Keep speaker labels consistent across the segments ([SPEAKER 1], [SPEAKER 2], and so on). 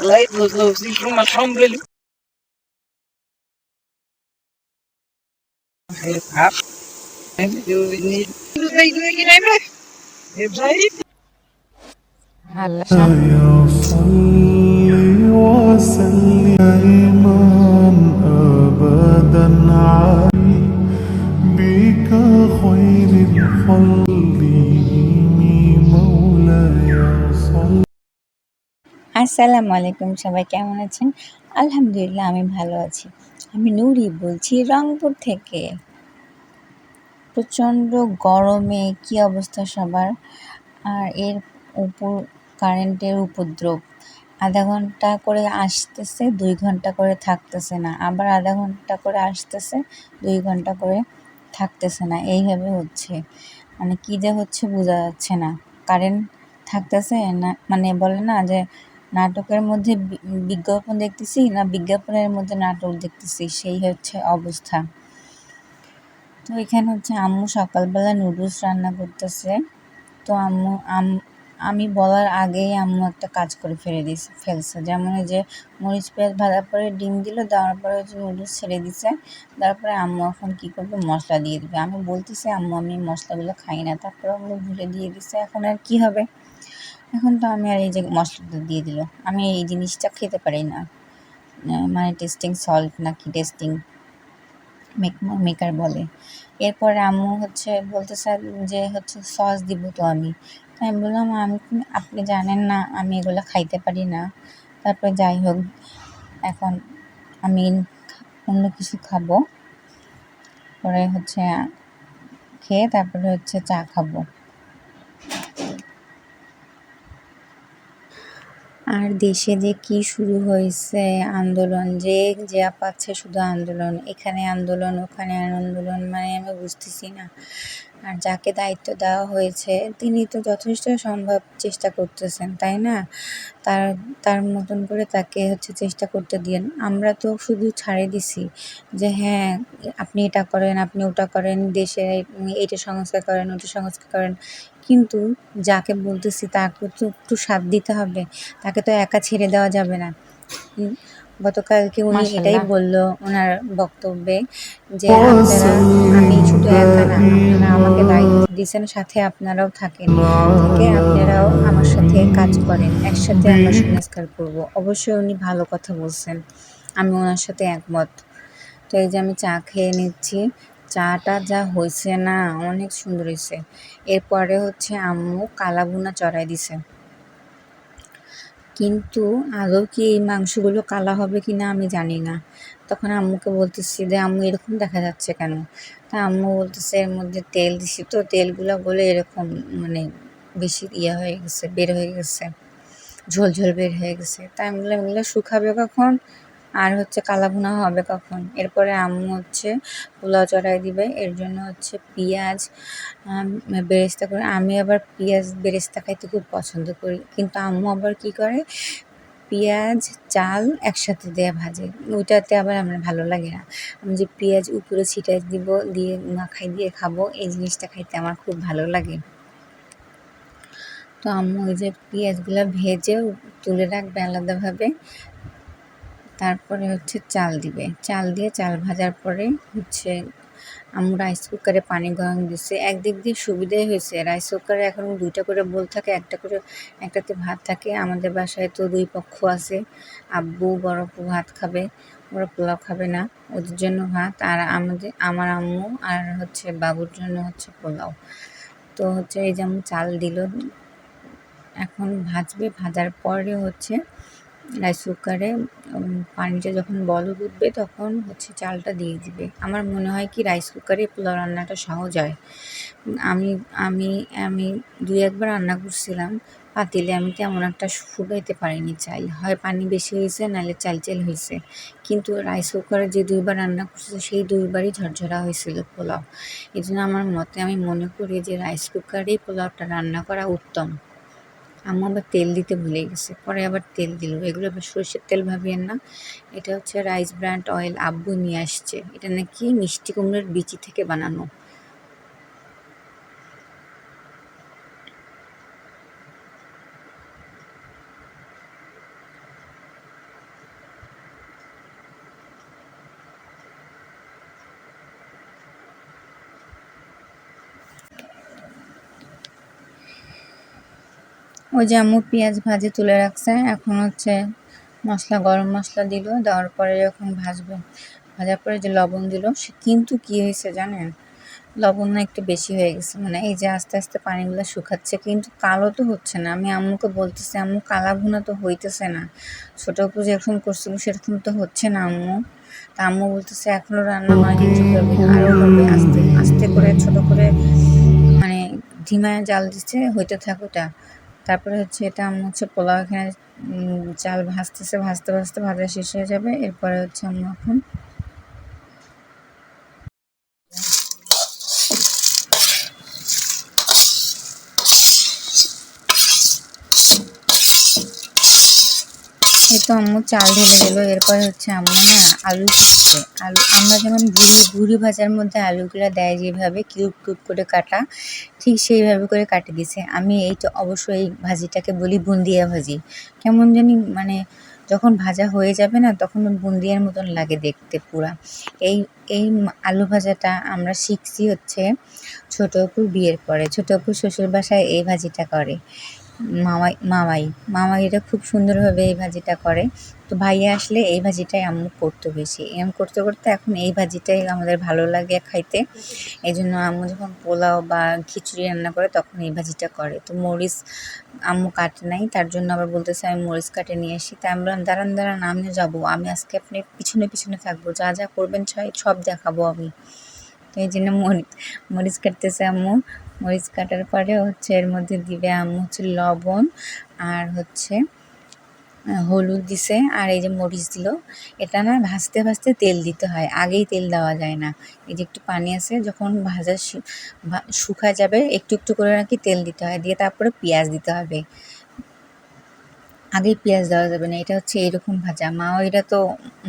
[SPEAKER 1] Leidlos sich schon mal schauen will. Ab. Du nicht. Du sei du nicht mehr. Ihr seid.
[SPEAKER 2] هلا
[SPEAKER 3] يا صل وسلم دائما ابدا علي بك خير الخلق
[SPEAKER 2] আসসালামু আলাইকুম, সবাই কেমন আছেন? আলহামদুলিল্লাহ, আমি ভালো আছি। আমি নুরি বলছি, রংপুর থেকে। প্রচণ্ড গরমে কি অবস্থা সবার? আর এর উপর, কারেন্টের উপদ্রব। আধা ঘণ্টা করে আসতেছে, দুই ঘণ্টা করে থাকতেছে না। আবার আধা ঘণ্টা করে আসতেছে, দুই ঘণ্টা করে থাকতেছে না। এইভাবে হচ্ছে। মানে কী যে হচ্ছে বোঝা যাচ্ছে না। কারেন্ট থাকতেছে না মানে বলে না যে নাটকের মধ্যে বিজ্ঞাপন দেখতেছি না, বিজ্ঞাপনের মধ্যে নাটক দেখতেছি, সেই হচ্ছে অবস্থা। তো এখানে হচ্ছে আম্মু সকালবেলা নুডলস রান্না করতেছে। তো আম্মু, আম, আমি বলার আগেই আম্মু একটা কাজ করে ফেলে দিয়েছে, ফেলছে। যেমন যে মরিচ পেঁয়াজ ভাজার পরে ডিম দিল, দেওয়ার পরে হচ্ছে নুডলস ছেড়ে দিছে। তারপরে আম্মু এখন কী করবে? মশলা দিয়ে দিবে। আমি বলতেছি, আম্মু, আমি মশলাগুলো খাই না। তারপরে আম্মু ভুলে দিয়ে দিছে। এখন আর কি হবে? এখন তো আমি আর এই যে মশলাটা দিয়ে দিল, আমি এই জিনিসটা খেতে পারি না। মানে টেস্টিং সল্ট নাকি টেস্টিং মেক মেকার বলে। এরপরে আম্মু হচ্ছে বলতে স্যার যে হচ্ছে সস দিব তো আমি। তো আমি বললাম, আমি আপনি জানেন না, আমি এগুলো খাইতে পারি না। তারপরে যাই হোক, এখন আমি অন্য কিছু খাব। পরে হচ্ছে খেয়ে তারপরে হচ্ছে চা খাব। আর দেশে যে কি শুরু হয়েছে আন্দোলন, যে যা পাচ্ছে শুধু আন্দোলন, এখানে আন্দোলন, ওখানে আন্দোলন মানে আমি বুঝতেছি না। আর যাকে দায়িত্ব দেওয়া হয়েছে, তিনি তো যথেষ্ট সম্ভব চেষ্টা করতেছেন, তাই না? তার তার মতন করে তাকে হচ্ছে চেষ্টা করতে দিন আমরা তো শুধু ছাড়ে দিছি যে হ্যাঁ আপনি এটা করেন, আপনি ওটা করেন, দেশে এইটা সংস্কার করেন, ওটা সংস্কার করেন। কিন্তু যাকে বলতেছি তাকে তো একটু সাথ দিতে হবে, তাকে তো একা ছেড়ে দেওয়া যাবে না। গতকালকে উনি এটাই বলল ওনার বক্তব্যে যে আপনারা আমি শুধু একা না আপনারা আমাকে দায়িত্ব দিয়েছেন সাথে আপনারাও থাকেন। থেকে আপনারাও আমার সাথে কাজ করেন একসাথে আমরা সংস্কার করব। অবশ্যই উনি ভালো কথা বলছেন। আমি ওনার সাথে একমত। তো এই যে আমি চা খেয়ে নিচ্ছি চাটা যা হয়েছে না অনেক সুন্দর হয়েছে। এরপরে হচ্ছে আম্মু কালা ভুনা চড়াই দিছে। কিন্তু আদৌ কি এই মাংসগুলো কালা হবে কি না আমি জানি না। তখন আম্মুকে বলতেছি যে আম্মু, এরকম দেখা যাচ্ছে কেন? তা আম্মু বলতেছে, এর মধ্যে তেল দিছি তো, তেলগুলো বলে এরকম মানে বেশি ইয়ে হয়ে গেছে, বের হয়ে গেছে ঝোল ঝোল বের হয়ে গেছে। তা আমি বললাম, এগুলো শুকাবে কখন? আর হচ্ছে কালা ভুনা হবে কখন? এরপরে আম্মু হচ্ছে পোলাও চড়াই দিবে, এর জন্য হচ্ছে পেঁয়াজ বেরেস্তা করে, আমি আবার পেঁয়াজ, বেরেস্তা খাইতে খুব পছন্দ করি। কিন্তু আম্মু আবার কি করে? পেঁয়াজ, চাল একসাথে দেয়া ভাজে, ওইটাতে আবার আমার ভালো লাগে না। আমি যে পেঁয়াজ উপরে ছিটাই দিব, দিয়ে মাখাই দিয়ে খাব, এই জিনিসটা খাইতে আমার খুব ভালো লাগে। তো আম্মু ওই যে পেঁয়াজগুলো ভেজে তুলে রাখবে আলাদাভাবে। তারপরে হচ্ছে চাল দিবে। চাল দিয়ে চাল ভাজার পরে হচ্ছে আম্মু রাইস কুকারে পানি গরম দিছে। একদিক দিয়ে সুবিধাই হয়েছে। রাইস কুকারে এখন দুইটা করে বোল থাকে, একটা করে, একটাতে ভাত থাকে। আমাদের বাসায় তো দুই পক্ষ আছে। আব্বু বড় আপু ভাত খাবে ওরা পোলাও খাবে না। ওদের জন্য ভাত আর আমাদের, আমার আম্মু আর হচ্ছে বাবুর জন্য হচ্ছে পোলাও। তো হচ্ছে এই যেমন চাল দিল। এখন ভাজবে। ভাজার পরে হচ্ছে রাইস কুকারে পানিটা যখন বলক উঠবে তখন হচ্ছে চালটা দিয়ে দিবে। আমার মনে হয় কি রাইস কুকারে পোলাও রান্নাটা সহজ হয়। আমি আমি আমি দুই একবার রান্না করছিলাম, পাতিলে আমি তেমন একটা ফুটাইতে পারিনি চাল। হয় পানি বেশি হয়েছে নাহলে চাল চাল হয়েছে। কিন্তু রাইস কুকারে যে দুইবার রান্না করছে, সেই দুইবারই ঝরঝরা হয়েছিল পোলাও। এই জন্য আমার মতে আমি মনে করি যে রাইস কুকারেই পোলাওটা রান্না করা উত্তম। আম্মু আবার তেল দিতে ভুলে গেছে, পরে আবার তেল দিল। এগুলো আবার সরষের তেল ভাবিয়েন না। এটা হচ্ছে রাইস ব্র্যান্ড অয়েল আব্বু নিয়ে আসছে। এটা নাকি মিষ্টি কুমড়োর বিচি থেকে বানানো। ওই যে আম্মু পেঁয়াজ ভাজি তুলে রাখছে, এখন হচ্ছে মশলা, গরম মশলা দিল, দেওয়ার পরে যখন ভাজবে, ভাজার পরে যে লবণ দিল, সে কিন্তু কি হয়েছে জানেন? লবণ না একটু বেশি হয়ে গেছে মানে এই যে আস্তে আস্তে পানিগুলো শুকাচ্ছে, কিন্তু কালো তো হচ্ছে না। আমি আম্মুকে বলতেছি, আম্মু, কালা ভুনা তো হইতেছে না। ছোটো আপু যেরকম করছিল, সেরকম তো হচ্ছে না আম্মু। তা আম্মু বলতেছে এখনও রান্না অনেক কিছু করবে আরও করবে আস্তে আস্তে করে, ছোট করে মানে ধিমায় জাল দিচ্ছে, হইতে থাক ওটা তারপরে হচ্ছে এটা আমি হচ্ছে পোলাও এখানে চাল ভাজতেছে, ভাজতে ভাজতে ভাজা শেষ হয়ে যাবে। এরপরে হচ্ছে আমি এখন এই তো আম্মু চাল ঢেলে দিল, এরপরে হচ্ছে আম্মু না আলু কাটছে আলু, আমরা যেমন ভুড়ি ভুড়ি ভাজার মধ্যে আলুগুলো দেয় যেভাবে, কিউব কিউব করে কাটা, ঠিক সেইভাবে করে কাটে দিছে। আমি এই তো অবশ্যই এই ভাজিটাকে বলি বুন্দিয়া ভাজি। কেমন জানি মানে যখন ভাজা হয়ে যাবে না, তখন বুন্দিয়ার মতন লাগে দেখতে পুরা। এই এই আলু ভাজাটা আমরা শিখছি হচ্ছে ছোট অপুর বিয়ের পরে। ছোট অপুর শ্বশুর বাসায় এই ভাজিটা করে। মামাই মামাই। মামাই এটা খুব সুন্দরভাবে এই ভাজিটা করে। তো ভাইয়া আসলে এই ভাজিটাই আম্মু করতো বেশি। এম করতে করতে এখন এই ভাজিটাই আমাদের ভালো লাগে খাইতে। এই জন্য আম্মু যখন পোলাও বা খিচুড়ি রান্না করে তখন এই ভাজিটা করে। তো মরিচ আম্মু কাটে নাই, তার জন্য আবার বলতেছে, আমি মরিচ কাটে নিয়ে আসি। তাই আমরা দাঁড়ান দাঁড়ান, আমিও যাব। আমি আজকে আপনি পিছনে পিছনে থাকব। যা যা করবেন সব দেখাবো আমি। তো এই জন্য মরিচ মরিচ কাটতেছে আম্মু। মরিচ কাটার পরে হচ্ছে এর মধ্যে দিবে আম্মু হচ্ছে লবণ আর হচ্ছে হলুদ দিছে। আর এই যে মরিচ দিল, এটা না ভাজতে ভাজতে তেল দিতে হয়, আগেই তেল দেওয়া যায় না। এই যে একটু পানি আছে, যখন ভাজা শুকা যাবে, একটু একটু করে নাকি তেল দিতে হয়। দিয়ে তারপরে পেঁয়াজ দিতে হবে। আগে পেঁয়াজ দেওয়া যাবে না, এটা হচ্ছে এরকম ভাজা। মাও এটা তো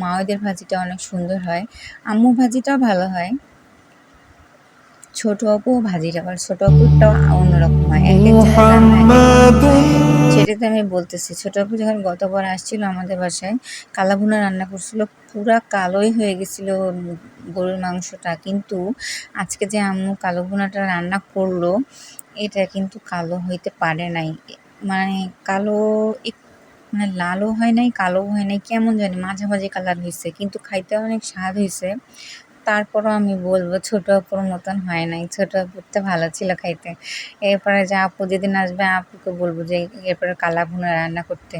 [SPEAKER 2] মাওদের ভাজিটা অনেক সুন্দর হয়। আম্মু ভাজিটাও ভালো হয়। ছোট অপু ভাজি আবার ছোট আপুরটাও অন্যরকম হয়
[SPEAKER 3] সেটাতে
[SPEAKER 2] সেটা তো আমি বলতেছি ছোট আপু যখন গতবার আসছিল আমাদের বাসায় কালাভুনা রান্না করছিল পুরা কালোই হয়ে গেছিল গরুর মাংসটা কিন্তু আজকে যে আম্মু কালো ভুনাটা রান্না করল এটা কিন্তু কালো হইতে পারে নাই। মানে কালো মানে লালও হয় নাই কালো হয় নাই কেমন জানি মাঝামাঝি কালার হয়েছে কিন্তু খাইতে অনেক স্বাদ হয়েছে তারপরও আমি বলব ছোট আপুর মতন হয় নাই। ছোট আপুরটা ভালো ছিল খাইতে। এরপরে যে আপু যেদিন আসবে আপুকে বলব যে এরপরে কালা ভুনা রান্না করতে।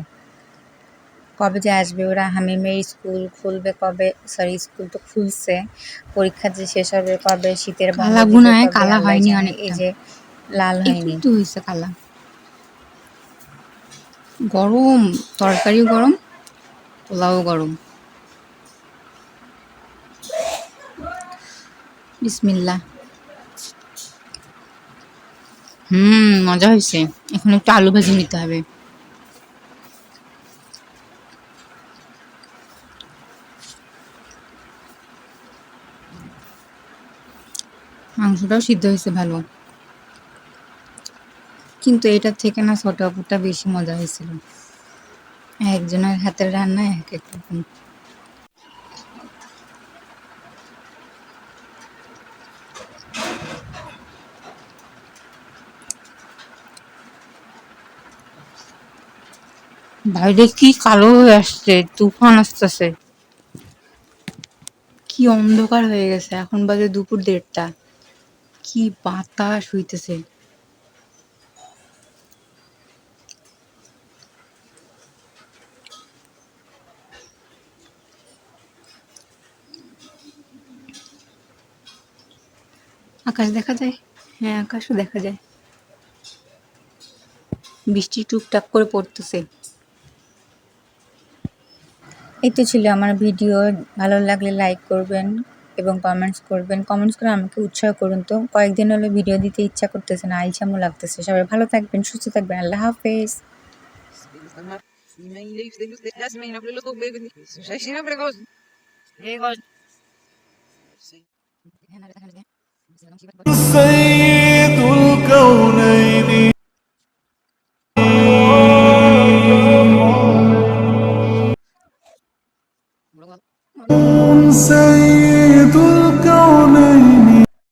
[SPEAKER 2] কবে যে আসবে ওরা? হামিমের স্কুল খুলবে কবে? সরি স্কুল তো খুলছে। পরীক্ষা যে শেষ হবে কবে? শীতের
[SPEAKER 4] কালা ভুনায় কালা হয়নি
[SPEAKER 2] জানে।
[SPEAKER 4] অনেকটা।
[SPEAKER 2] এই যে লাল হয়নি।
[SPEAKER 4] একটু হয়েছে কালা। গরম তরকারিও গরম পোলাও গরম। বিসমিল্লা হুম, মজা হয়েছে। এখন একটু আলু ভাজি নিতে হবে। মাংসটাও সিদ্ধ হয়েছে ভালো। কিন্তু এটার থেকে না ছোট বেশি মজা হয়েছিল। একজনের হাতের রান্না, এক এক রকম। বাইরে কি কালো হয়ে আসছে? তুফান আসতেছে। কি অন্ধকার হয়ে গেছে। এখন বাজে দুপুর দেড়টা। কি বাতাস হইতেছে। আকাশ দেখা যায়? হ্যাঁ আকাশও দেখা যায়। বৃষ্টি টুকটাক করে পড়তেছে।
[SPEAKER 2] এই তো ছিল আমার ভিডিও। ভালো লাগলে লাইক করবেন এবং কমেন্টস করবেন। কমেন্টস করে আমাকে উৎসাহ করুন তো। কয়েকদিন হলো ভিডিও দিতে ইচ্ছা করতেছে না, আইসামও লাগতেছে। সবাই ভালো থাকবেন, সুস্থ থাকবেন। আল্লাহ হাফেজ।